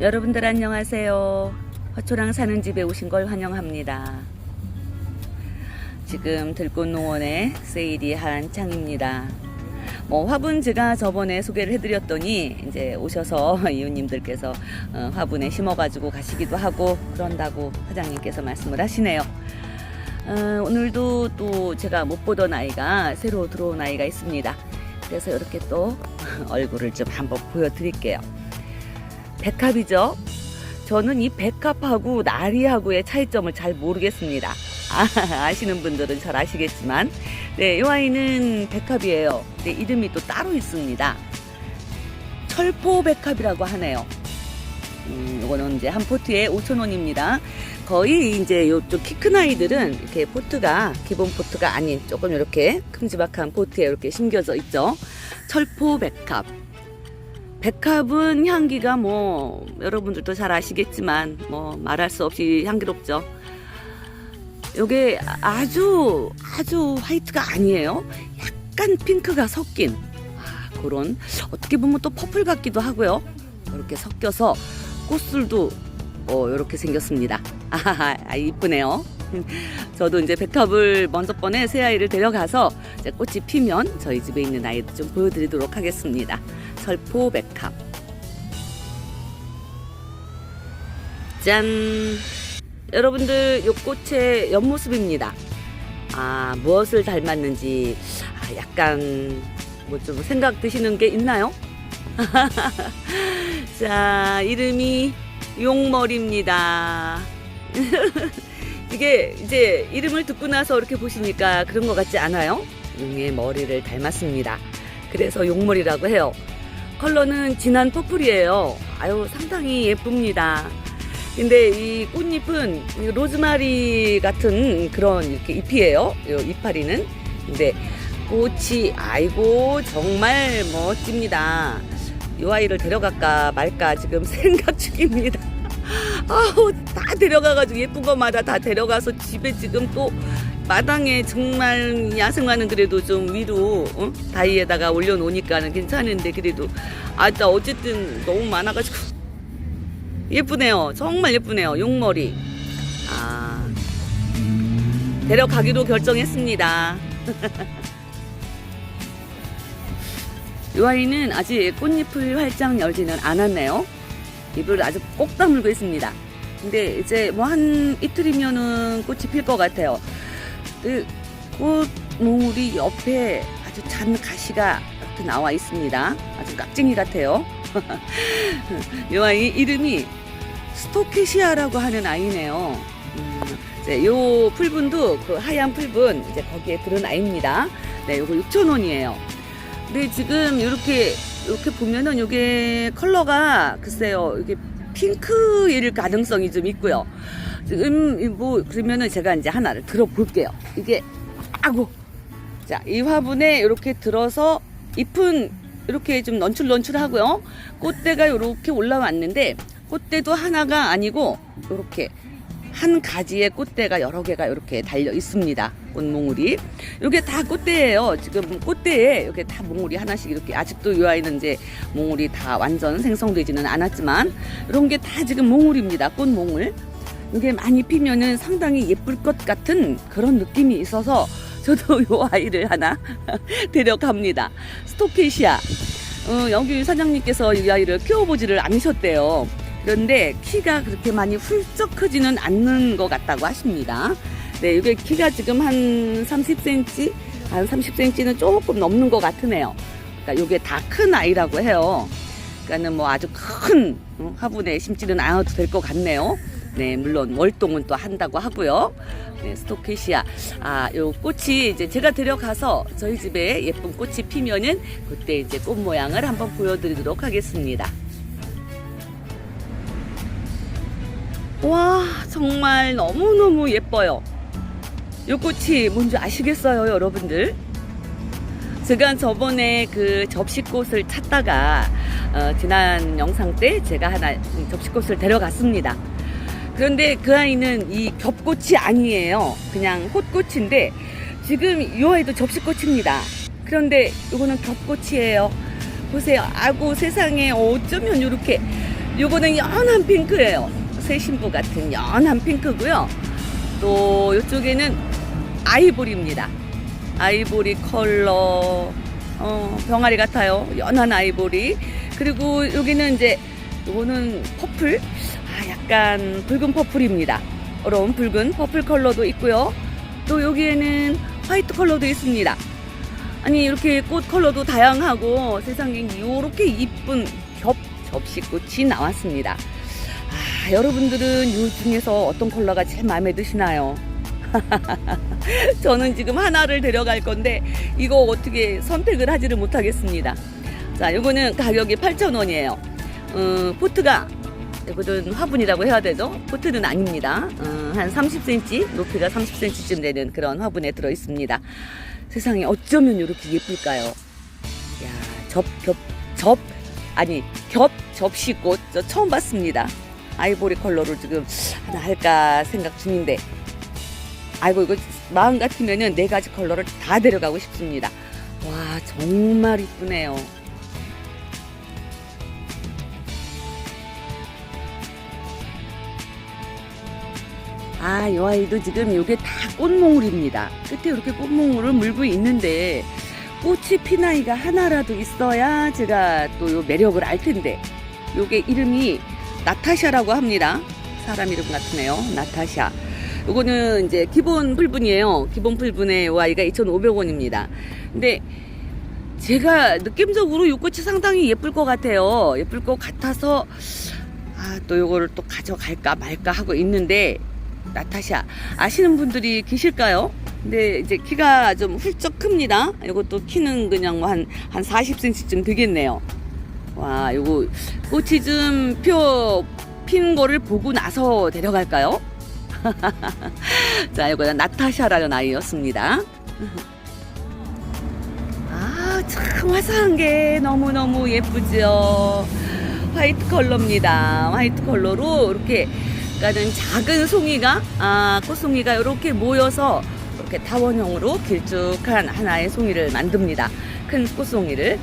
여러분들 안녕하세요. 화초랑 사는 집에 오신 걸 환영합니다. 지금 들꽃농원에 세일이 한창입니다. 뭐 화분 제가 저번에 소개를 해드렸더니 이제 오셔서 이웃님들께서 어, 화분에 심어가지고 가시기도 하고 그런다고 사장님께서 말씀을 하시네요. 어, 오늘도 또 제가 못 보던 아이가 새로 들어온 아이가 있습니다. 그래서 이렇게 또 얼굴을 좀 한번 보여드릴게요. 백합이죠. 저는 이 백합하고 나리하고의 차이점을 잘 모르겠습니다. 아, 아시는 분들은 잘 아시겠지만, 네, 이 아이는 백합이에요. 네, 이름이 또 따로 있습니다. 철포 백합이라고 하네요. 음, 이거는 이제 한 포트에 5,000원입니다. 거의 이제 요쪽 키 큰 아이들은 이렇게 포트가 기본 포트가 아닌 조금 이렇게 큼지막한 포트에 이렇게 심겨져 있죠. 철포 백합. 백합은 향기가 뭐 여러분들도 잘 아시겠지만 뭐 말할 수 없이 향기롭죠. 요게 아주 아주 화이트가 아니에요. 약간 핑크가 섞인 아, 그런 어떻게 보면 또 퍼플 같기도 하고요. 이렇게 섞여서 꽃술도 어, 이렇게 생겼습니다. 아, 이쁘네요. 저도 이제 백합을 먼저 번에 새 아이를 데려가서 꽃이 피면 저희 집에 있는 아이들 좀 보여드리도록 하겠습니다. 설포 백합. 짠! 여러분들 요 꽃의 옆모습입니다. 아, 무엇을 닮았는지 아, 약간 뭐 좀 생각 드시는 게 있나요? 자, 이름이 용머리입니다. 이게 이제 이름을 듣고 나서 이렇게 보시니까 그런 것 같지 않아요? 용의 머리를 닮았습니다. 그래서 용머리라고 해요. 컬러는 진한 퍼플이에요. 아유, 상당히 예쁩니다. 근데 이 꽃잎은 이 로즈마리 같은 그런 이렇게 잎이에요. 요 이파리는. 근데 꽃이 아이고 정말 멋집니다. 이 아이를 데려갈까 말까 지금 생각 중입니다. 아우 다 데려가가지고 예쁜 것마다 다 데려가서 집에 지금 또 마당에 정말 야생화는 그래도 좀 위로 어? 다이에다가 올려놓으니까는 괜찮은데 그래도. 아나 어쨌든 너무 많아가지고. 예쁘네요. 정말 예쁘네요. 용머리. 아. 데려가기로 결정했습니다. 이 아이는 아직 꽃잎을 활짝 열지는 않았네요. 입을 아주 꼭 다물고 있습니다. 근데 이제 뭐 한 이틀이면은 꽃이 필 것 같아요. 그 꽃몽울이 옆에 아주 잔 가시가 이렇게 나와 있습니다. 아주 깍쟁이 같아요. 이 아이 이름이 스토케시아라고 하는 아이네요. 음, 이제 요 풀분도 그 하얀 풀분 이제 거기에 들은 아이입니다. 네, 요거 6,000원이에요. 근데 지금 이렇게 이렇게 보면은 이게 컬러가 글쎄요 이게 핑크일 가능성이 좀 있고요. 지금 뭐 그러면은 제가 이제 하나를 들어볼게요. 이게 아고 자 이 화분에 이렇게 들어서 잎은 이렇게 좀 넌출넌출 하고요. 꽃대가 이렇게 올라왔는데 꽃대도 하나가 아니고 이렇게 한 가지의 꽃대가 여러 개가 이렇게 달려 있습니다. 꽃몽울이. 이게 다 꽃대예요. 지금 꽃대에 이렇게 다 몽울이 하나씩 이렇게 아직도 이 아이는 이제 몽울이 다 완전 생성되지는 않았지만 이런 게 다 지금 몽울입니다. 꽃몽울. 이게 많이 피면은 상당히 예쁠 것 같은 그런 느낌이 있어서 저도 이 아이를 하나 데려갑니다. 스토케시아. 어, 여기 사장님께서 이 아이를 키워보지를 않으셨대요. 그런데 키가 그렇게 많이 훌쩍 크지는 않는 것 같다고 하십니다. 네, 이게 키가 지금 한 30cm, 한 30cm는 조금 넘는 것 같으네요. 그러니까 이게 다 큰 아이라고 해요. 그러니까는 뭐 아주 큰 어, 화분에 심지는 않아도 될 것 같네요. 네, 물론 월동은 또 한다고 하고요. 네, 스토케시아. 아, 요 꽃이 이제 제가 데려가서 저희 집에 예쁜 꽃이 피면은 그때 이제 꽃 모양을 한번 보여드리도록 하겠습니다. 와 정말 너무너무 예뻐요 이 꽃이 뭔지 아시겠어요 여러분들 제가 저번에 그 접시꽃을 찾다가 어, 지난 영상 때 제가 하나 접시꽃을 데려갔습니다 그런데 그 아이는 이 겹꽃이 아니에요 그냥 꽃꽃인데 지금 이 아이도 접시꽃입니다 그런데 이거는 겹꽃이에요 보세요 아고 세상에 어쩌면 이렇게 요거는 연한 핑크예요. 새 신부 같은 연한 핑크고요. 또 이쪽에는 아이보리입니다. 아이보리 컬러 어, 병아리 같아요. 연한 아이보리. 그리고 여기는 이제 요거는 퍼플. 아, 약간 붉은 퍼플입니다. 그럼 붉은 퍼플 컬러도 있고요. 또 여기에는 화이트 컬러도 있습니다. 아니 이렇게 꽃 컬러도 다양하고 세상에 이렇게 이쁜 겹 접시꽃이 나왔습니다. 아, 여러분들은 이 중에서 어떤 컬러가 제일 마음에 드시나요? 저는 지금 하나를 데려갈 건데 이거 어떻게 선택을 하지를 못하겠습니다. 자, 요거는 가격이 8,000원이에요. 어, 포트가 이거는 화분이라고 해야 되죠? 포트는 아닙니다. 어, 한 30cm, 높이가 30cm쯤 되는 그런 화분에 들어 있습니다. 세상에 어쩌면 이렇게 예쁠까요? 야, 접, 겹, 접, 아니, 겹 접시꽃 저 처음 봤습니다. 아이보리 컬러로 지금 하나 할까 생각 중인데, 아이고, 이거 마음 같으면은 네 가지 컬러를 다 데려가고 싶습니다. 와, 정말 이쁘네요. 아, 이 아이도 지금 이게 다 꽃몽울입니다. 끝에 이렇게 꽃몽울을 물고 있는데 꽃이 핀 아이가 하나라도 있어야 제가 또 요 매력을 알 텐데 요게 이름이 나타샤라고 합니다. 사람 이름 같으네요. 나타샤. 요거는 이제 기본 풀분이에요. 기본 풀분의 요 아이가 2,500원입니다. 근데 제가 느낌적으로 이 꽃이 상당히 예쁠 것 같아요. 예쁠 것 같아서 아, 또 요거를 또 가져갈까 말까 하고 있는데 나타샤 아시는 분들이 계실까요? 근데 이제 키가 좀 훌쩍 큽니다. 이것도 키는 그냥 뭐 한, 한 40cm쯤 되겠네요. 와, 요거 꽃이 좀 표, 핀 거를 보고 나서 데려갈까요? 자, 이거는 나타샤라는 아이였습니다. 아, 참 화사한 게 너무너무 예쁘죠. 화이트 컬러입니다. 화이트 컬러로 이렇게 그러니까는 작은 송이가 아, 꽃송이가 이렇게 모여서 이렇게 타원형으로 길쭉한 하나의 송이를 만듭니다. 큰 꽃송이를.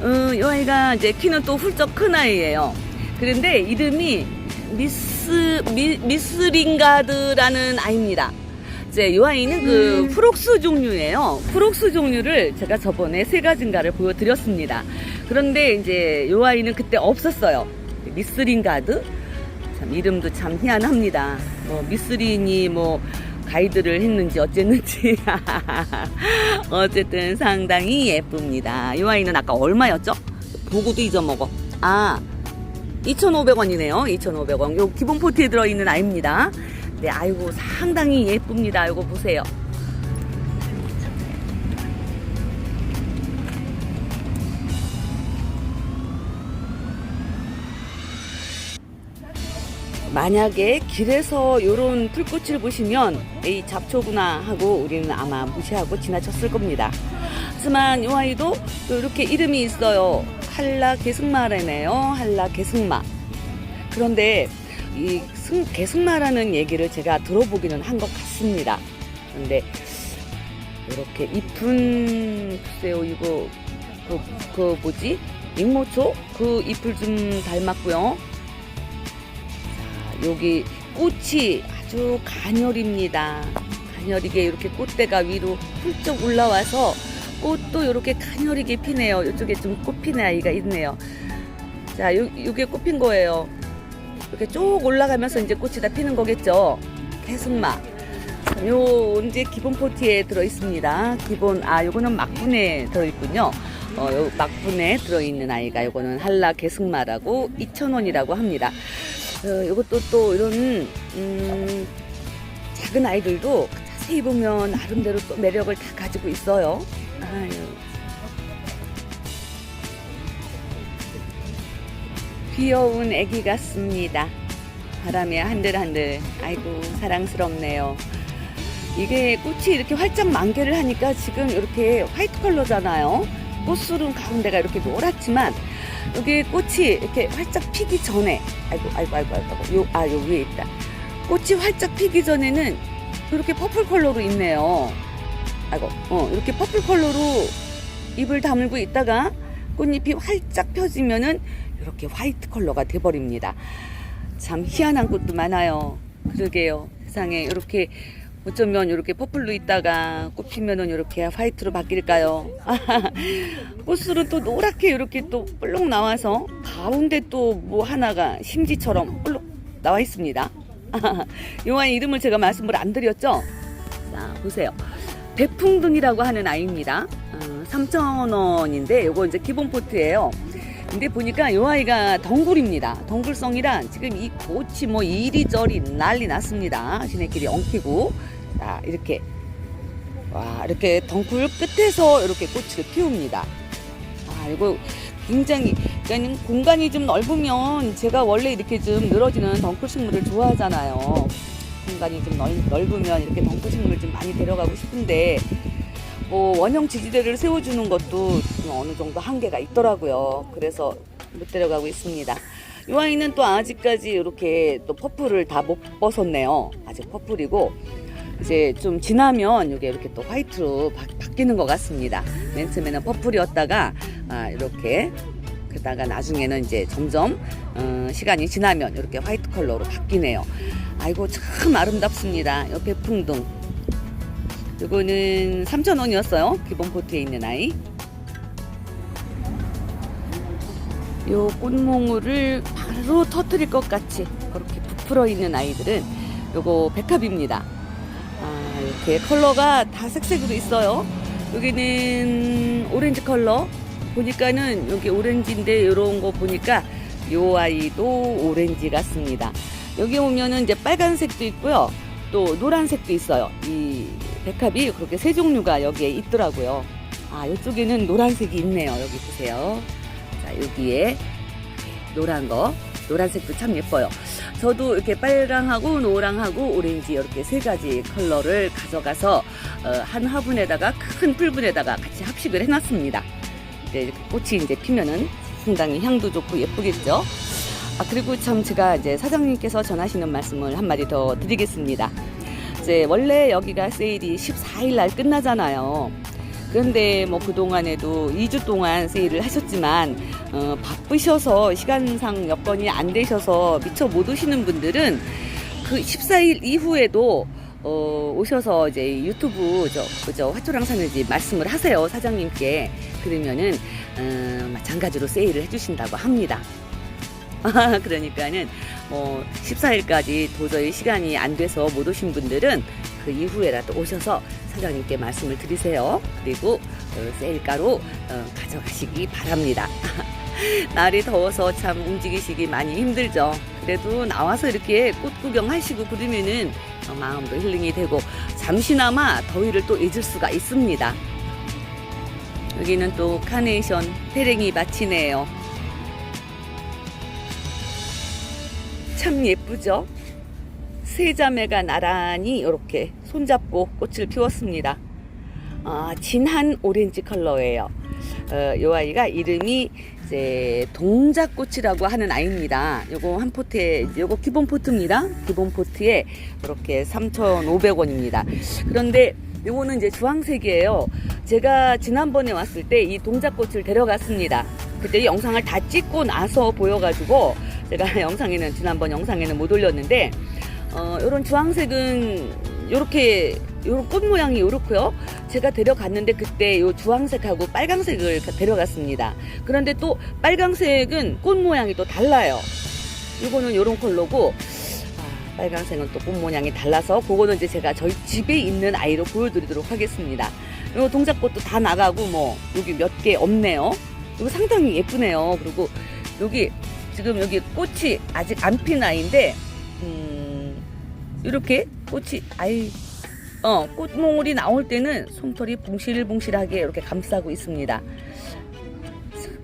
어, 이 아이가 이제 키는 또 훌쩍 큰 아이예요. 그런데 이름이 미스 미, 미스 링가드라는 아이입니다. 이제 이 아이는 그 프록스 종류예요. 프록스 종류를 제가 저번에 세 가지인가를 보여드렸습니다. 그런데 이제 이 아이는 그때 없었어요. 미스 링가드. 참 이름도 참 희한합니다. 뭐 미스린이 뭐 가이드를 했는지 어쨌는지 어쨌든 상당히 예쁩니다. 이 아이는 아까 얼마였죠? 보고도 잊어먹어. 아 2,500원이네요. 2,500원. 요 기본 포트에 들어있는 아이입니다. 네, 아이고 상당히 예쁩니다. 이거 보세요. 만약에 길에서 요런 풀꽃을 보시면 이 잡초구나 하고 우리는 아마 무시하고 지나쳤을 겁니다. 하지만 이 아이도 또 이렇게 이름이 있어요. 한라 개승마라네요. 한라 개승마. 그런데 이 승, 개승마라는 얘기를 제가 들어보기는 한 것 같습니다. 그런데 이렇게 잎은 글쎄요 이거 그, 그 뭐지 익모초 그 잎을 좀 닮았고요. 자 여기 꽃이 아주 가녀립니다. 가녀리게 이렇게 꽃대가 위로 훌쩍 올라와서 꽃도 이렇게 가녀리게 피네요. 이쪽에 좀 꽃피는 아이가 있네요. 자, 요, 요게 꽃핀 거예요. 이렇게 쭉 올라가면서 이제 꽃이 다 피는 거겠죠. 개승마. 요 이제 기본 포티에 들어 있습니다. 기본 아 요거는 막분에 들어 있군요. 어, 요 막분에 들어 있는 아이가 요거는 한라 개승마라고 2,000원이라고 합니다. 어, 요것도 또 이런 음, 작은 아이들도 자세히 보면 나름대로 또 매력을 다 가지고 있어요. 아유. 귀여운 애기 같습니다. 바람에 한들한들. 아이고, 사랑스럽네요. 이게 꽃이 이렇게 활짝 만개를 하니까 지금 이렇게 화이트 컬러잖아요. 꽃술은 가운데가 이렇게 노랗지만 여기 꽃이 이렇게 활짝 피기 전에 아이고 아이고 아이고 아이고 요, 아, 요 위에 있다. 꽃이 활짝 피기 전에는 이렇게 퍼플 컬러로 있네요. 아이고 어 이렇게 퍼플 컬러로 잎을 다물고 있다가 꽃잎이 활짝 펴지면은 이렇게 화이트 컬러가 돼버립니다. 참 희한한 꽃도 많아요. 그러게요. 세상에 이렇게 어쩌면 이렇게 퍼플로 있다가 꽃 피면은 이렇게 화이트로 바뀔까요? 꽃으로 또 노랗게 이렇게 또 볼록 나와서 가운데 또 뭐 하나가 심지처럼 볼록 나와 있습니다. 요 아이 이름을 제가 말씀을 안 드렸죠? 자, 보세요. 백풍등이라고 하는 아이입니다. 어, 3,000원인데 요거 이제 기본 포트예요. 근데 보니까 요 아이가 덩굴입니다. 덩굴성이라 지금 이 꽃이 뭐 이리저리 난리 났습니다. 지네끼리 엉키고 자 이렇게 와 이렇게 덩굴 끝에서 이렇게 꽃을 피웁니다. 아 이거 굉장히 그러니까 공간이 좀 넓으면 제가 원래 이렇게 좀 늘어지는 덩굴 식물을 좋아하잖아요. 공간이 좀 넓, 넓으면 이렇게 덩굴 식물을 좀 많이 데려가고 싶은데 뭐 원형 지지대를 세워주는 것도 좀 어느 정도 한계가 있더라고요. 그래서 못 데려가고 있습니다. 이 아이는 또 아직까지 이렇게 또 퍼플을 다 못 벗었네요. 아직 퍼플이고 이제 좀 지나면 이게 이렇게 또 화이트로 바, 바뀌는 것 같습니다. 맨 처음에는 퍼플이었다가 아, 이렇게 그러다가 나중에는 이제 점점 어, 시간이 지나면 이렇게 화이트 컬러로 바뀌네요. 아이고 참 아름답습니다. 이 배풍등 이거는 3,000원이었어요. 기본 포트에 있는 아이. 요 꽃몽울을 바로 터뜨릴 것 같이 그렇게 부풀어 있는 아이들은 요거 백합입니다. 아, 이렇게 컬러가 다 색색으로 있어요. 여기는 오렌지 컬러. 보니까는 여기 오렌지인데 요런 거 보니까 요 아이도 오렌지 같습니다. 여기 오면은 이제 빨간색도 있고요. 또 노란색도 있어요. 이 백합이 그렇게 세 종류가 여기에 있더라고요. 아, 이쪽에는 노란색이 있네요. 여기 보세요. 자, 여기에 노란 거, 노란색도 참 예뻐요. 저도 이렇게 빨강하고 노랑하고 오렌지 이렇게 세 가지 컬러를 가져가서 어, 한 화분에다가 큰 풀분에다가 같이 합식을 해놨습니다. 이제 꽃이 이제 피면은 상당히 향도 좋고 예쁘겠죠. 아 그리고 참 제가 이제 사장님께서 전하시는 말씀을 한마디 더 드리겠습니다. 이제 원래 여기가 세일이 14일 날 끝나잖아요. 그런데 뭐 그동안에도 2주 동안 세일을 하셨지만 어, 바쁘셔서 시간상 여건이 안 되셔서 미처 못 오시는 분들은 그 14일 이후에도 어, 오셔서 이제 유튜브 저 그저 화초랑 사는지 말씀을 하세요 사장님께 그러면은 어, 마찬가지로 세일을 해주신다고 합니다. 그러니까는 뭐 14일까지 도저히 시간이 안 돼서 못 오신 분들은 그 이후에라도 오셔서 사장님께 말씀을 드리세요. 그리고 어, 세일가로 어, 가져가시기 바랍니다. 날이 더워서 참 움직이시기 많이 힘들죠. 그래도 나와서 이렇게 꽃 구경하시고 그러면은 어, 마음도 힐링이 되고 잠시나마 더위를 또 잊을 수가 있습니다. 여기는 또 카네이션 페랭이 밭이네요. 참 예쁘죠? 세 자매가 나란히 이렇게 손잡고 꽃을 피웠습니다. 아, 진한 오렌지 컬러예요. 어, 요 아이가 이름이 이제 동작꽃이라고 하는 아이입니다. 요거 한 포트에 요거 기본 포트입니다. 기본 포트에 이렇게 3,500원입니다. 그런데 요거는 이제 주황색이에요. 제가 지난번에 왔을 때 이 동작꽃을 데려갔습니다. 그때 영상을 다 찍고 나서 보여가지고 제가 영상에는 지난번 영상에는 못 올렸는데 어, 요런 주황색은 요렇게 요런 꽃 모양이 요렇고요. 제가 데려갔는데 그때 요 주황색하고 빨강색을 데려갔습니다. 그런데 또 빨강색은 꽃 모양이 또 달라요. 요거는 요런 컬러고 아, 빨강색은 또 꽃 모양이 달라서 그거는 이제 제가 저희 집에 있는 아이로 보여드리도록 하겠습니다. 요 동작꽃도 다 나가고 뭐 여기 몇 개 없네요. 이거 상당히 예쁘네요. 그리고 여기 지금 여기 꽃이 아직 안 핀 아이인데 음, 이렇게 꽃이 아이 어 꽃몽울이 나올 때는 솜털이 봉실봉실하게 이렇게 감싸고 있습니다.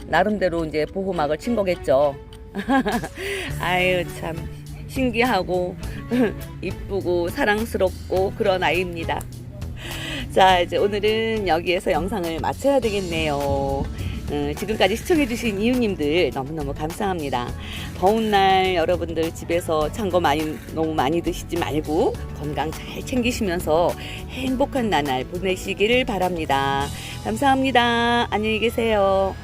나름대로 이제 보호막을 친 거겠죠. 아유 참 신기하고 이쁘고 사랑스럽고 그런 아이입니다. 자 이제 오늘은 여기에서 영상을 마쳐야 되겠네요. 음, 지금까지 시청해주신 이웃님들 너무너무 감사합니다. 더운 날 여러분들 집에서 찬 거 많이, 너무 많이 드시지 말고 건강 잘 챙기시면서 행복한 나날 보내시기를 바랍니다. 감사합니다. 안녕히 계세요.